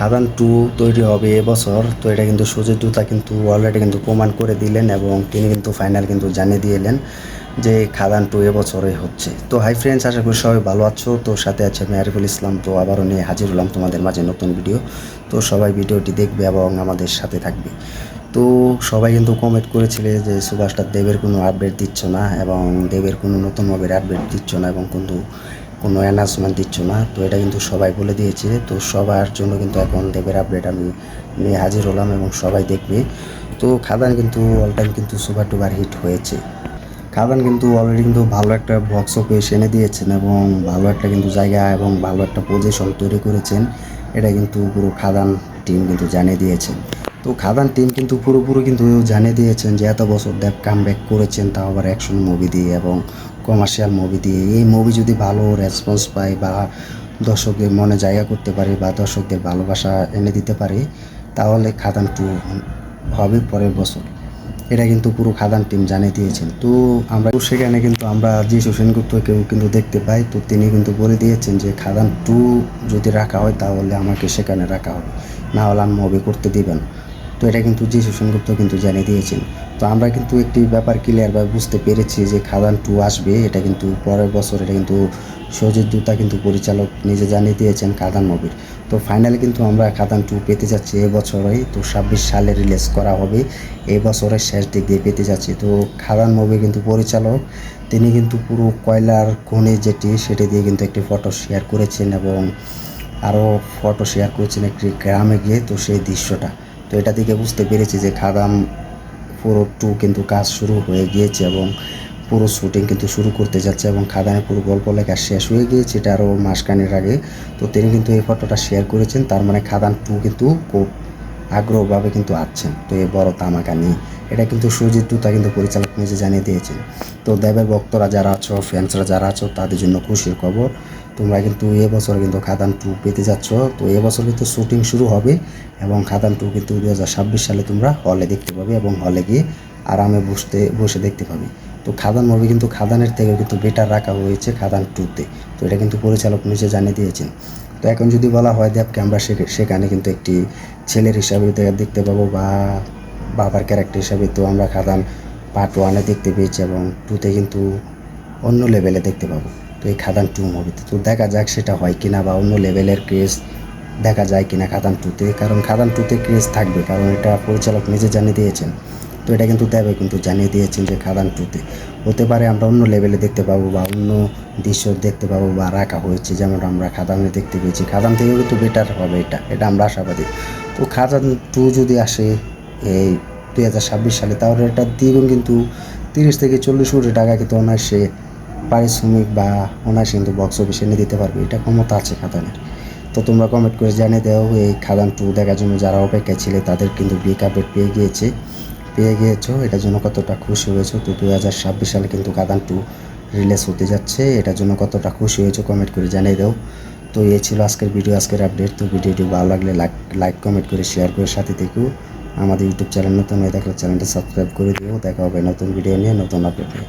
খাদান two তৈরি হবে এবছর। তো এটা কিন্তু সুজিত দুতা কিন্তু অলরেডি কিন্তু প্রমাণ করে দিলেন এবং তিনি কিন্তু ফাইনাল কিন্তু জানিয়ে দিয়ে এলেন যে খাদান টু এবছরে হচ্ছে। তো হাই ফ্রেন্ডস আশা করি সবাই ভালো আছো। তো সাথে আছে আমি আরিফুল ইসলাম। তো আবারও নিয়ে হাজির হলাম তোমাদের মাঝে নতুন ভিডিও তো সবাই ভিডিওটি দেখবে এবং আমাদের সাথে থাকবে। তো সবাই কিন্তু কমেন্ট করেছিলে যে সুভাষটা দেবের কোনো আপডেট দিচ্ছ না এবং দেবের কোনো নতুন মোবাইল আপডেট দিচ্ছ না এবং কিন্তু কোনো অ্যানাউন্সমেন্ট দিচ্ছ না, তো এটা কিন্তু সবাই বলে দিয়েছে, তো সবার জন্য কিন্তু এখন দেবের আপডেট আমি নিয়ে হাজির হলাম এবং সবাই দেখবে। তো খাদান কিন্তু অল টাইম কিন্তু সুপার টুপার হিট হয়েছে। খাদান কিন্তু অলরেডি কিন্তু ভালো একটা বক্স অফিস এনে দিয়েছেন এবং ভালো একটা কিন্তু জায়গা এবং ভালো একটা পজিশন তৈরি করেছেন, এটা কিন্তু পুরো খাদান টিম কিন্তু জানিয়ে দিয়েছেন। তো খাদান টিম কিন্তু পুরোপুরি কিন্তু জানিয়ে দিয়েছেন যে এত বছর দেব কাম ব্যাক করেছেন, তাও আবার অ্যাকশন মুভি দিয়ে এবং কমার্শিয়াল মুভি দিয়ে। এই মুভি যদি ভালো রেসপন্স পায় বা দর্শকদের মনে জায়গা করতে পারে বা দর্শকদের ভালোবাসা এনে দিতে পারে, তাহলে খাদান টু হবে পরের বছর। এটা কিন্তু পুরো খাদান টিম জানিয়ে দিয়েছেন। তো আমরা সেখানে কিন্তু আমরা যে যিশু সেনগুপ্তকেও কিন্তু দেখতে পাই, তো তিনি কিন্তু বলে দিয়েছেন যে খাদান টু যদি রাখা হয় তাহলে আমাকে সেখানে রাখা হবে। না হলে আমি মুভি করতে দিবেন তো এটা কিন্তু যিশু সেনগুপ্ত কিন্তু জানিয়ে দিয়েছেন। তো আমরা কিন্তু একটি ব্যাপার ক্লিয়ারভাবে বুঝতে পেরেছি যে খাদান টু আসবে, এটা কিন্তু পরের বছর, এটা কিন্তু সজিত দূতা কিন্তু পরিচালক নিজে জানিয়ে দিয়েছেন খাদান মুভির তো ফাইনালি কিন্তু আমরা খাদান টু পেতে যাচ্ছি এ এবছরেই তো ছাব্বিশ সালে রিলিজ করা হবে এই বছরের শেষ দিক দিয়ে পেতে যাচ্ছি। তো খাদান মুভি কিন্তু পরিচালক, তিনি কিন্তু পুরো কয়লার কোণে যেটি, সেটি দিয়ে কিন্তু একটি ফটো শেয়ার করেছেন এবং আরও ফটো শেয়ার করেছেন একটি গ্রামে গিয়ে, তো সেই দৃশ্যটা। তো এটা থেকে বুঝতে পেরেছি যে খাদাম পুরো টু কিন্তু কাজ শুরু হয়ে গিয়েছে এবং পুরো শুটিং কিন্তু শুরু করতে যাচ্ছে এবং খাদানের পুরো গল্প লেখা শেষ হয়ে গিয়েছে, এটা আরও মাসখানের আগে। তো তিনি কিন্তু এই ফটোটা শেয়ার করেছেন, তার মানে খাদান টু কিন্তু খুব আগ্রহভাবে কিন্তু আসছেন তো এই বড় তামাকা নিয়ে এটা কিন্তু সুজিত দূতা কিন্তু পরিচালক নিজে জানিয়ে দিয়েছেন। তো দেবের ভক্তরা যারা আছো ফ্যান্সরা যারা আছো, তাদের জন্য খুশির খবর। তোমরা কিন্তু এবছর কিন্তু খাদান টু পেতে যাচ্ছ। তো এবছর কিন্তু শুটিং শুরু হবে এবং খাদান টু কিন্তু দু হাজার ছাব্বিশ সালে তোমরা হলে দেখতে পাবে এবং হলে গিয়ে আরামে বসতে, বসে দেখতে পাবে। তো খাদান মুভি কিন্তু খাদানের থেকে কিন্তু বেটার রাখা হয়েছে খাদান টুতে তো। এটা কিন্তু পরিচালক নিজে জানিয়ে দিয়েছেন। তো এখন যদি বলা হয় দেবকে আমরা সেখানে কিন্তু একটি ছেলের হিসাবে দেখতে পাবো বা বাবার ক্যারেক্টার হিসাবে তো আমরা খাদান পার্ট ওয়ানে দেখতে পেয়েছি এবং টুতে কিন্তু অন্য লেভেলে দেখতে পাবো। তো এই খাদান টু মুভিতে তো দেখা যাক সেটা হয় কিনা বা অন্য লেভেলের ক্রেজ দেখা যায় কিনা খাদান টুতে কারণ খাদান টুতে ক্রেজ থাকবে, কারণ এটা পরিচালক নিজে জানিয়ে দিয়েছেন। তো এটা কিন্তু দেবে কিন্তু জানিয়ে দিয়েছেন যে খাদান টুতে হতে পারে আমরা অন্য লেভেলে দেখতে পাবো বা অন্য দৃশ্য দেখতে পাবো বা রাখা হয়েছে, যেমন আমরা খাদানে দেখতে পেয়েছি। খাদান থেকেও কিন্তু বেটার হবে এটা এটা আমরা আশাবাদী। তো খাদান টু যদি আসে এই দুই হাজার ছাব্বিশ সালে, তাহলে এটা দ্বিগুণ কিন্তু তিরিশ থেকে চল্লিশ কোটি টাকা কিন্তু অনায়াসে পারিশ্রমিক বা অনায়াসে কিন্তু বক্স অফিসে এনে দিতে পারবে, এটা ক্ষমতা আছে খাদানের। তো তোমরা কমেন্ট করে জানিয়ে দাও, এই খাদান টু দেখার জন্য যারা অপেক্ষায় ছিলে তাদের কিন্তু বিগ আপডেট পেয়ে গিয়েছে। পেয়ে গিয়েছো, এটার জন্য কতটা খুশি হয়েছো? তো দু হাজার ছাব্বিশ সালে কিন্তু খাদান টু রিলিজ হতে যাচ্ছে, এটার জন্য কতটা খুশি হয়েছো কমেন্ট করে জানিয়ে দাও। তো এ ছিল আজকের ভিডিও আজকের আপডেট তো ভিডিওটি ভালো লাগলে লাইক লাইক কমেন্ট করে শেয়ার করে সাথে থেকেও আমাদের ইউটিউব চ্যানেল নতুন হয়ে থাকলে চ্যানেলটা সাবস্ক্রাইব করে দিও। দেখা হবে নতুন ভিডিও নিয়ে, নতুন আপডেট নিয়ে।